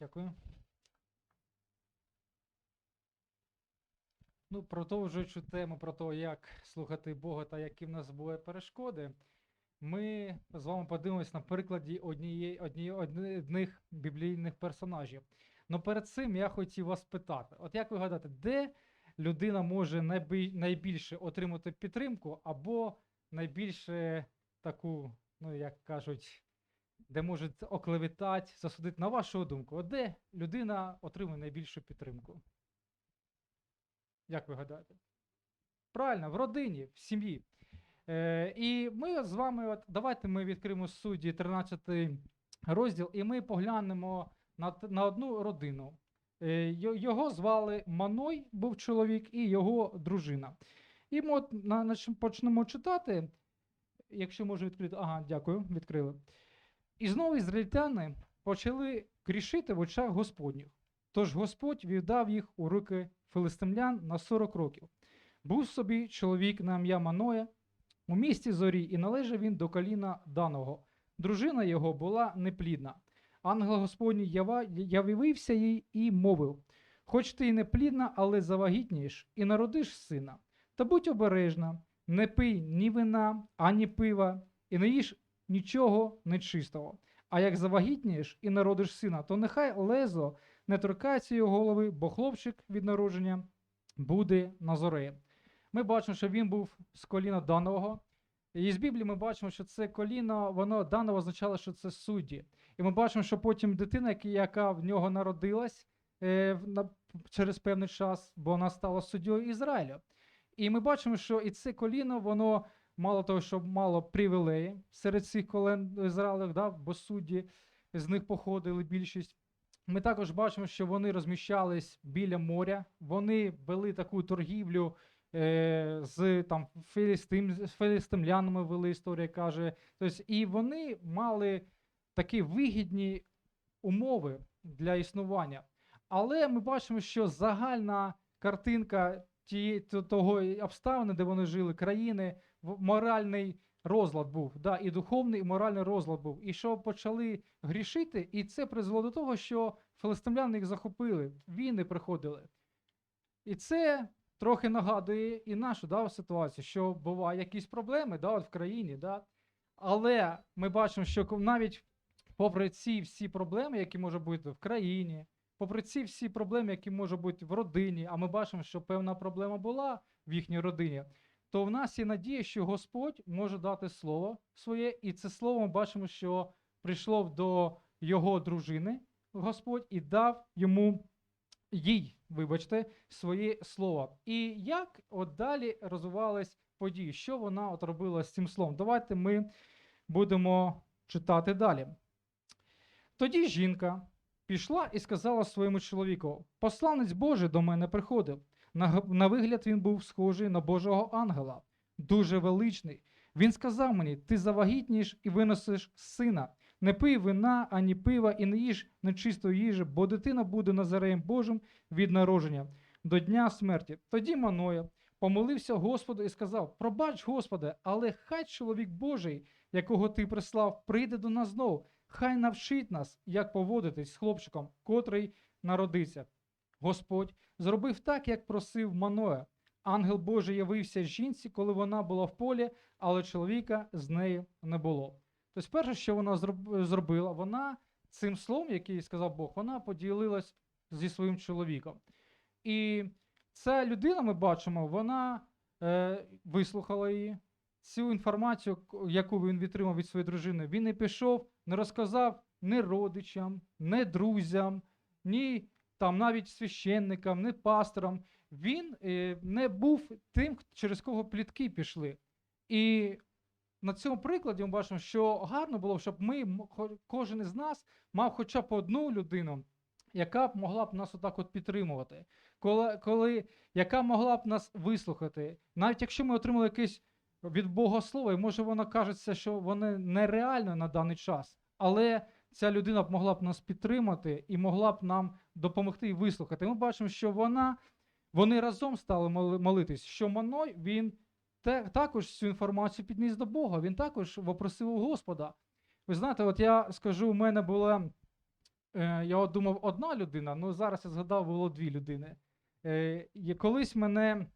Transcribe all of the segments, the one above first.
Дякую. Ну, продовжуючи тему про те, як слухати Бога та які в нас були перешкоди, ми з вами подивимось на прикладі однієї, однієї, одних біблійних персонажів. Ну перед цим я хотів вас питати: от як ви гадаєте, де людина може найбільше отримати підтримку, або найбільше таку, ну як кажуть, де можуть оклеветати, засудити, на вашу думку, де людина отримує найбільшу підтримку? Як ви гадаєте? Правильно, в родині, в сім'ї. Е, і ми з вами, от, давайте ми відкриємо судді 13 розділ, і ми поглянемо на, на одну родину. Е, його звали Маной, був чоловік, і його дружина. І ми от на, почнемо читати. Якщо можу відкрити. Ага, дякую, відкрили. І знову ізраїльтяни почали грішити в очах Господніх. Тож Господь віддав їх у руки филистимлян на 40 років. Був собі чоловік на ім'я Маноя у місті зорі, і належав він до коліна даного. Дружина його була неплідна. Ангел Господній явився їй і мовив: Хоч ти й неплідна, але завагітнієш, і народиш сина. Та будь обережна, не пий ні вина, ані пива, і не їж нічого нечистого. А як завагітнієш і народиш сина, то нехай лезо не торкається його голови, бо хлопчик від народження буде Назореєм. Ми бачимо, що він був з коліна Данового. І з Біблії ми бачимо, що це коліно, воно Даново означало, що це судді. І ми бачимо, що потім дитина, яка- в нього народилась е, через певний час, бо вона стала суддєю Ізраїлю. І ми бачимо, що і це коліно, воно мало того, що мало привілеї серед цих колен Ізраїлю, да, бо судді з них походили більшість. Ми також бачимо, що вони розміщались біля моря, вони вели таку торгівлю е, з там філістим, філістимлянами вели історія каже. Тобто, і вони мали такі вигідні умови для існування. Але ми бачимо, що загальна картинка тієї т- того обставини, де вони жили, країни, моральний розлад був, да, і духовний, і моральний розлад був. І що почали грішити, і це призвело до того, що филистимляни їх захопили, війни приходили. І це трохи нагадує і нашу да, ситуацію, що бувають якісь проблеми да, от в країні. Да, але ми бачимо, що навіть попри ці всі проблеми, які можуть бути в країні, попри ці всі проблеми, які можуть бути в родині, а ми бачимо, що певна проблема була в їхній родині, то в нас є надія, що Господь може дати слово своє, і це слово ми бачимо, що прийшло до його дружини Господь і дав йому їй, вибачте, своє слово. І як от далі розвивались події, що вона от робила з цим словом? Давайте ми будемо читати далі. Тоді жінка пішла і сказала своєму чоловіку: Посланець Божий до мене приходив. На, на вигляд він був схожий на Божого ангела, дуже величний. Він сказав мені: Ти завагітнієш і виносиш сина. Не пий вина, ані пива, і не їж нечистої їжі, бо дитина буде Назареєм Божим від народження до дня смерті. Тоді Маноя помолився Господу і сказав: Пробач, Господи, але хай чоловік Божий, якого ти прислав, прийде до нас знову. Хай навчить нас, як поводитись з хлопчиком, котрий народиться. Господь зробив так, як просив Маноя. Ангел Божий явився жінці, коли вона була в полі, але чоловіка з нею не було. Тобто, перше, що вона зробила, вона цим словом, який сказав Бог, вона поділилась зі своїм чоловіком. І ця людина, ми бачимо, вона е, вислухала її. Цю інформацію, яку він відтримав від своєї дружини, він не пішов, не розказав ні родичам, ні друзям, ні там навіть священникам, ні пасторам. Він е, не був тим, через кого плітки пішли. І на цьому прикладі ми бачимо, що гарно було, щоб ми, кожен із нас мав хоча б одну людину, яка б могла б нас отак от підтримувати, коли, коли, яка могла б нас вислухати. Навіть якщо ми отримали якесь від Бога слово, і може воно кажеться, що воно нереально на даний час, але ця людина б могла б нас підтримати і могла б нам допомогти і вислухати. Ми бачимо, що вона, вони разом стали молитись, що Маной, він те, також цю інформацію підніс до Бога, він також вопросив у Господа. Ви знаєте, от я скажу, у мене була Е, я от думав, одна людина, ну зараз я згадав, було дві людини. Е, колись мене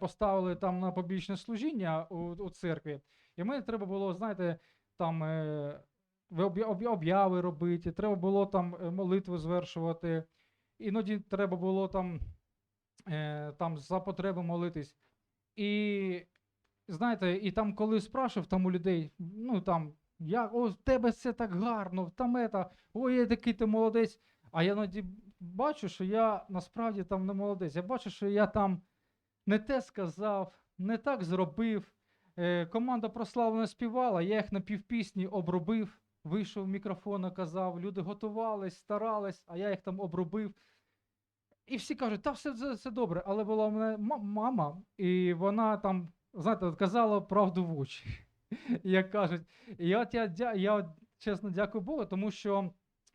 поставили там на побічне служіння у, у церкві, і мені треба було, знаєте, там е, ви об'я- об'я- об'яви робити, треба було там е, молитви звершувати. Іноді треба було там, е, там за потреби молитись. І знаєте, і там, коли спрашивав там у людей, ну там, як, о, в тебе все так гарно, там ета, ой, я такий ти молодець. А я іноді бачу, що я насправді там не молодець. Я бачу, що я там не те сказав, не так зробив. Е, команда прославлена співала, я їх на півпісні обробив, вийшов мікрофон, наказав, люди готувались, старались, а я їх там обробив. І всі кажуть, та все, все, все добре, але була в мене ма- мама, і вона там, знаєте, казала правду в очі, як кажуть. І от я, дя- я чесно дякую Богу, тому що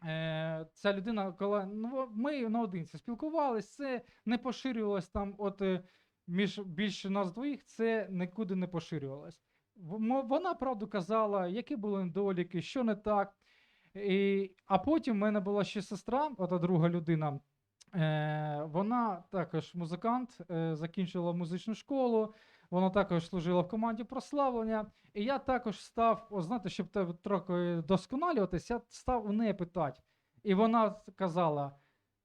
е, ця людина, коли ну, ми наодинці спілкувалися, це не поширювалось там, от е, між більше нас двоїх, це нікуди не поширювалось. Вона правду казала, які були недоліки, що не так. І, а потім в мене була ще сестра, ота друга людина. Е, вона також музикант, е, закінчила музичну школу, вона також служила в команді прославлення. І я також став, о, знаєте, щоб трохи досконалюватись, я став у неї питати. І вона казала: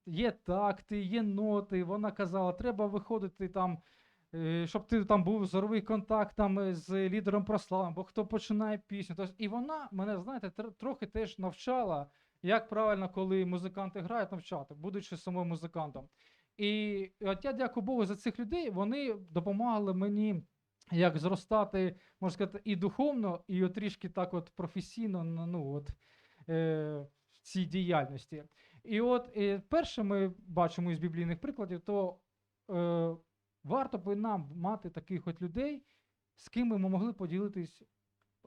є такти, є ноти. Вона казала, треба виходити там, е, щоб ти там був зоровий контакт там е, з лідером прославлення, бо хто починає пісню. Тобто, і вона мене, знаєте, трохи теж навчала, як правильно, коли музиканти грають, навчати, будучи самим музикантом. І от я дякую Богу за цих людей. Вони допомагали мені як зростати, можна сказати, і духовно, і от трішки так от професійно ну, от, е, в цій діяльності. І от е, перше ми бачимо із біблійних прикладів, то е, варто би нам мати таких от людей, з ким ми могли поділитись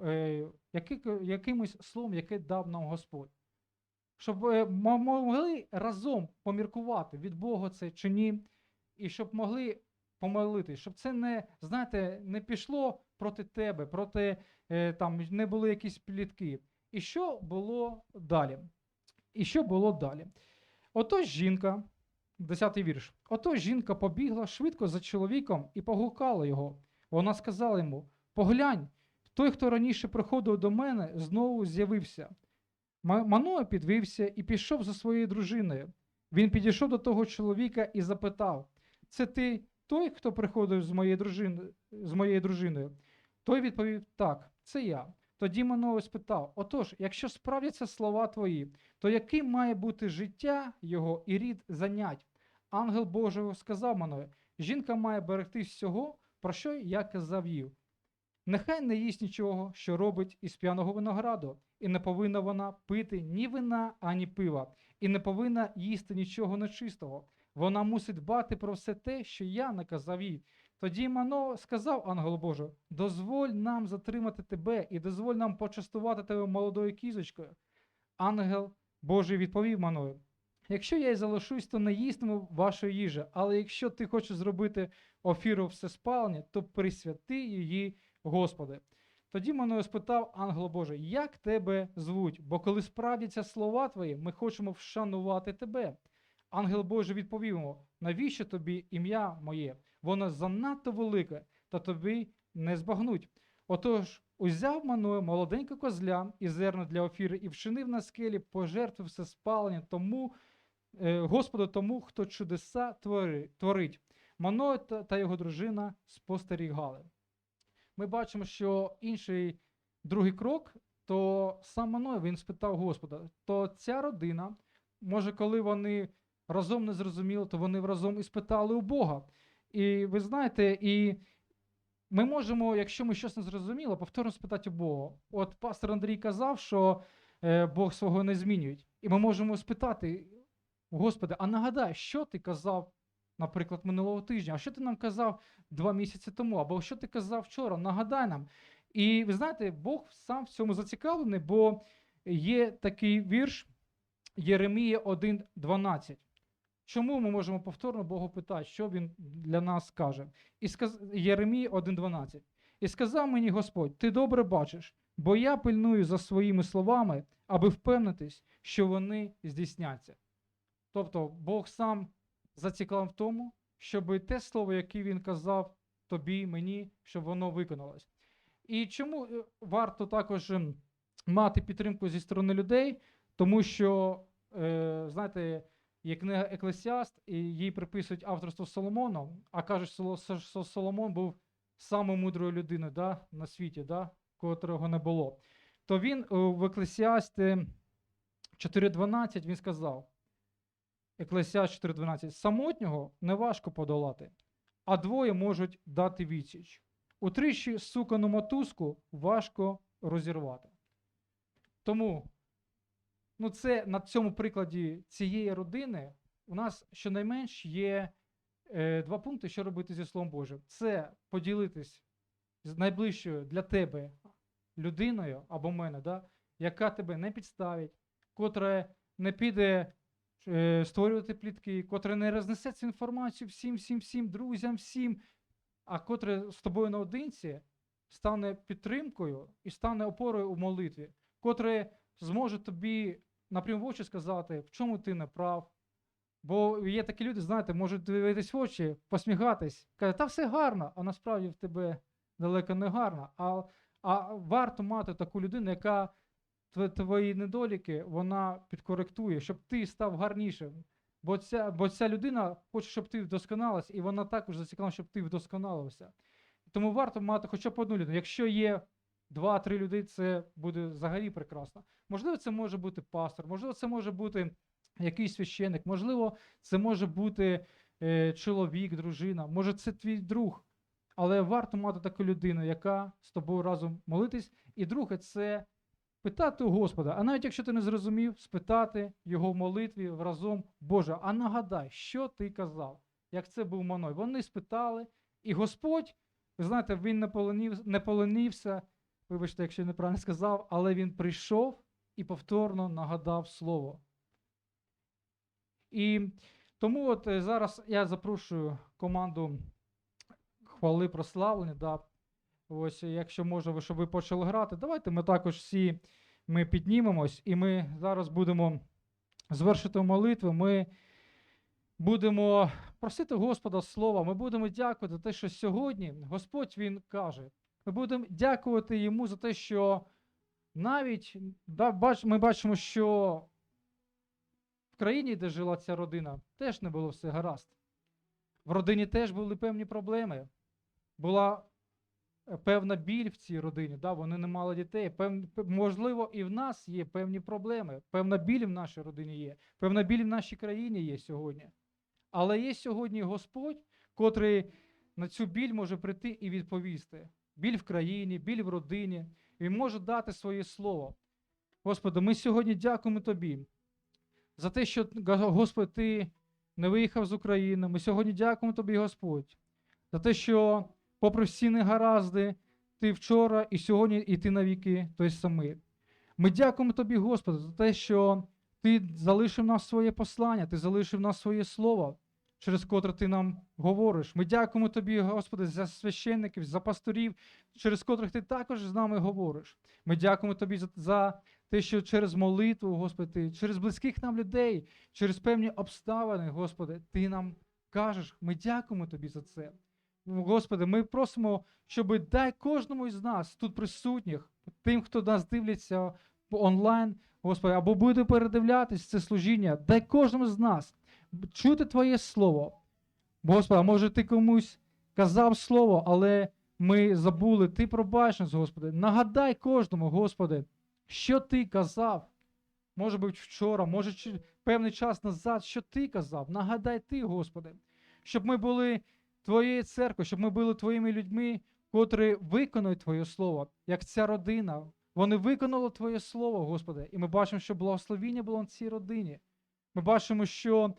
е, якимось словом, яке дав нам Господь щоб е, мо- могли разом поміркувати, від Бога це чи ні, і щоб могли помолитись, щоб це не, знаєте, не пішло проти тебе, проти е, там не були якісь плітки. І що було далі? І що було далі? Отож жінка, 10-й вірш. Отож жінка побігла швидко за чоловіком і погукала його. Вона сказала йому: Поглянь, той, хто раніше приходив до мене, знову з'явився. Ма- Маноа підвівся і пішов за своєю дружиною. Він підійшов до того чоловіка і запитав: Це ти той, хто приходив з моєю дружиною, з моєю дружиною? Той відповів: Так, це я. Тоді Маноа спитав: Отож, якщо справдяться слова твої, то яким має бути життя його і рід занять? Ангел Божий сказав Маної: жінка має берегти всього, про що я казав їй. Нехай не їсть нічого, що робить із п'яного винограду, і не повинна вона пити ні вина, ані пива, і не повинна їсти нічого нечистого. Вона мусить дбати про все те, що я наказав їй. Тоді Мано сказав ангелу Божу: дозволь нам затримати тебе і дозволь нам почастувати тебе молодою кізочкою. Ангел Божий відповів Маною: Якщо я й залишусь, то не їстиму вашої їжі, але якщо ти хочеш зробити офіру всеспалення, то присвяти її Господи. Тоді Маною спитав ангел Божий, як тебе звуть? Бо коли справдяться слова твої, ми хочемо вшанувати тебе. Ангел Божий відповів йому: навіщо тобі ім'я моє? Воно занадто велике, та тобі не збагнуть. Отож, узяв Маною молоденьке козля і зерно для офіри, і вчинив на скелі пожертви все спалення тому, е, Господу тому, хто чудеса творить. Маною та, його дружина спостерігали. Ми бачимо, що інший другий крок, то сам Маной він спитав Господа, то ця родина, може, коли вони разом не зрозуміли, то вони разом і спитали у Бога. І ви знаєте, і ми можемо, якщо ми щось не зрозуміли, повторно спитати у Бога. От пастор Андрій казав, що е, Бог свого не змінює. І ми можемо спитати, Господи, а нагадай, що ти казав, наприклад, минулого тижня, а що ти нам казав два місяці тому, або що ти казав вчора, нагадай нам. І ви знаєте, Бог сам в цьому зацікавлений, бо є такий вірш Єремія 1.12. Чому ми можемо повторно Богу питати, що він для нас каже? І сказ... Єремія 1.12. І сказав мені Господь: Ти добре бачиш, бо я пильную за своїми словами, аби впевнитись, що вони здійсняться. Тобто Бог сам зацікавлений в тому, щоб те слово, яке він казав тобі, мені, щоб воно виконалось. І чому е, варто також мати підтримку зі сторони людей? Тому що, е, знаєте, є книга Еклесіаст, і їй приписують авторство Соломону, а кажуть, що що Соломон був самою мудрою людиною да, на світі, да, котрого не було. То він е, в Еклесіасті 4.12 він сказав: Еклесіаст 4.12, самотнього неважко подолати, а двоє можуть дати відсіч. Утричі сукану мотузку важко розірвати. Тому ну це на цьому прикладі цієї родини у нас щонайменш є е, два пункти, що робити зі Словом Божим. Це поділитись з найближчою для тебе людиною або мене, да, яка тебе не підставить, котра не піде е, створювати плітки, котра не рознесе цю інформацію всім, всім, всім друзям, всім, а котре з тобою наодинці стане підтримкою і стане опорою у молитві, котре зможе тобі напряму в очі сказати, в чому ти не прав. Бо є такі люди, знаєте, можуть дивитись в очі, посміхатись, казати, та все гарно, а насправді в тебе далеко не гарно. А, а варто мати таку людину, яка твої недоліки вона підкоректує, щоб ти став гарнішим. Бо ця, бо ця людина хоче, щоб ти вдосконалився, і вона також зацікавлена, щоб ти вдосконалився. Тому варто мати хоча б одну людину. Якщо є два-три люди, це буде взагалі прекрасно. Можливо, це може бути пастор, можливо, це може бути якийсь священник, можливо, це може бути е, чоловік, дружина, може, це твій друг. Але варто мати таку людину, яка з тобою разом молитись. І друге, це питати у Господа. А навіть якщо ти не зрозумів, спитати його в молитві разом, Боже, а нагадай, що ти казав, як це був Маной. Вони спитали, і Господь, ви знаєте, він не, полонів, не полонився, вибачте, якщо я неправильно сказав, але він прийшов і повторно нагадав слово. І тому от е, зараз я запрошую команду хвали прославлення. Да. Ось, якщо може, ви- щоб ви почали грати, давайте ми також всі ми піднімемось, і ми зараз будемо звершити молитву. Ми будемо просити Господа слова. Ми будемо дякувати те, що сьогодні Господь Він каже. Ми будемо дякувати йому за те, що навіть ми бачимо, що в країні, де жила ця родина, теж не було все гаразд. В родині теж були певні проблеми. Була е, певна біль в цій родині, да, вони не мали дітей. Пев, можливо, і в нас є певні проблеми. Певна біль в нашій родині є, певна біль в нашій країні є сьогодні. Але є сьогодні Господь, котрий на цю біль може прийти і відповісти. Біль в країні, біль в родині. Він може дати своє слово. Господи, ми сьогодні дякуємо Тобі за те, що Господь, Ти не виїхав з України. Ми сьогодні дякуємо Тобі, Господь, за те, що, попри всі негаразди, Ти вчора і сьогодні, і ти навіки той самий. Ми дякуємо Тобі, Господи, за те, що Ти залишив нас своє послання, Ти залишив нас своє слово, через котре Ти нам говориш. Ми дякуємо Тобі, Господи, за священників, за пасторів, через котрих Ти також з нами говориш. Ми дякуємо Тобі за, за те, що через молитву, Господи, Ти, через близьких нам людей, через певні обставини, Господи, Ти нам кажеш. Ми дякуємо Тобі за це. Господи, ми просимо, щоб дай кожному із нас тут присутніх, тим, хто нас дивляться онлайн, Господи, або буде передивлятись це служіння, дай кожному з нас чути Твоє Слово. Господи, може ти комусь казав слово, але ми забули, Ти пробач нас, Господи. Нагадай кожному, Господи, що Ти казав. Може бути вчора, може певний час назад, що Ти казав. Нагадай Ти, Господи, щоб ми були Твоєю церквою, щоб ми були Твоїми людьми, котрі виконують Твоє Слово, як ця родина. Вони виконали Твоє Слово, Господи, і ми бачимо, що благословіння було на цій родині. Ми бачимо, що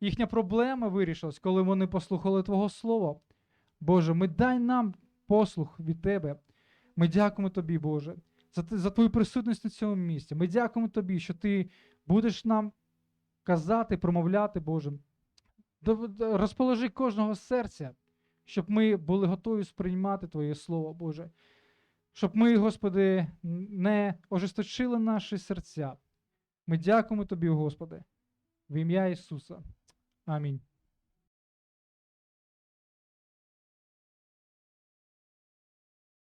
їхня проблема вирішилась, коли вони послухали Твого Слова. Боже, ми дай нам послух від Тебе. Ми дякуємо Тобі, Боже, за, за Твою присутність на цьому місці. Ми дякуємо Тобі, що Ти будеш нам казати, промовляти, Боже. Розположи кожного серця, щоб ми були готові сприймати Твоє Слово, Боже. щоб ми, Господи, не ожесточили наші серця. Ми дякуємо Тобі, Господи, в ім'я Ісуса. I mean,